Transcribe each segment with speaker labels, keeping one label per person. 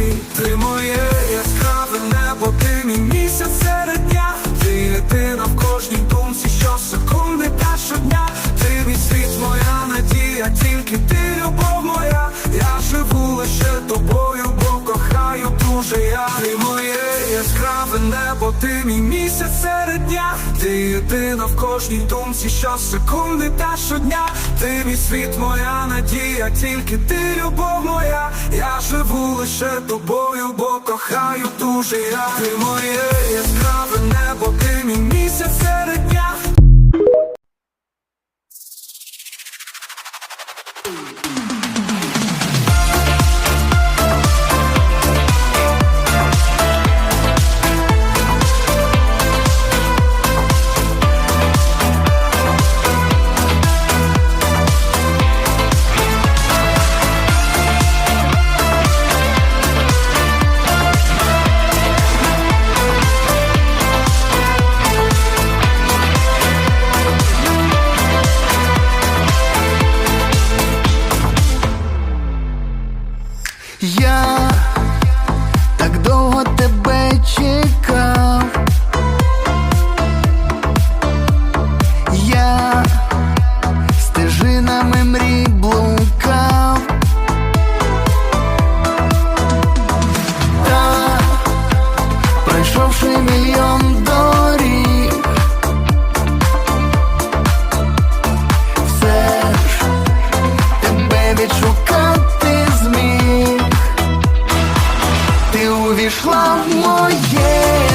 Speaker 1: free. яскраве небо, ти мій місяць серед дня, ти єдина в кожній думці, що секунди та щодня, ти мій світ, моя надія, тільки ти, любов моя, я живу лише тобою, бо кохаю дуже я. Ти моє яскраве небо. прийшла в моє.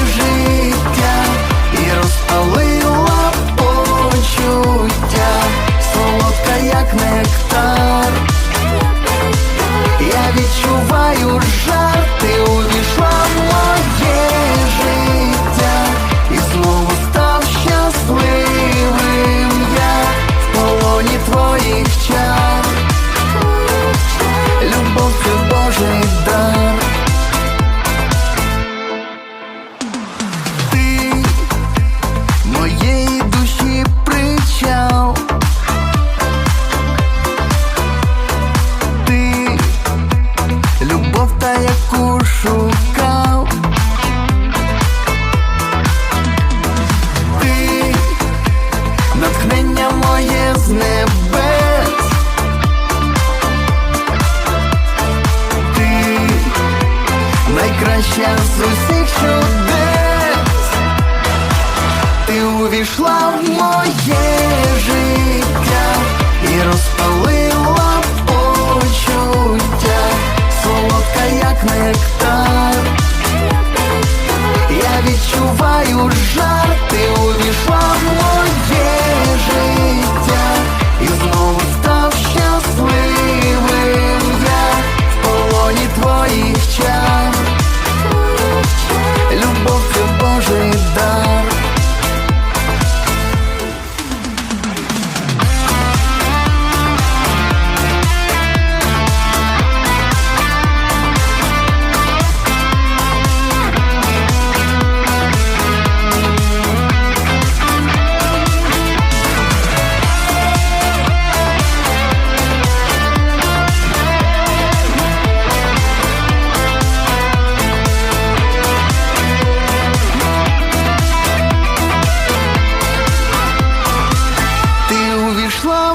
Speaker 2: почнем з усіх чудес. Ти увійшла в моє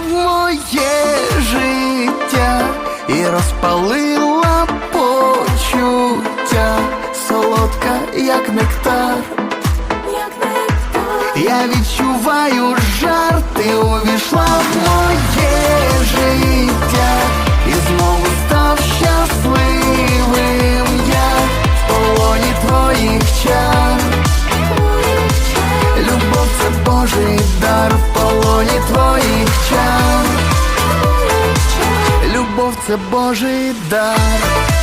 Speaker 2: моє життя і розпалила почуття, солодка, як нектар, як нектар. я відчуваю жар, ти увійшла в моє життя. це Божий дар.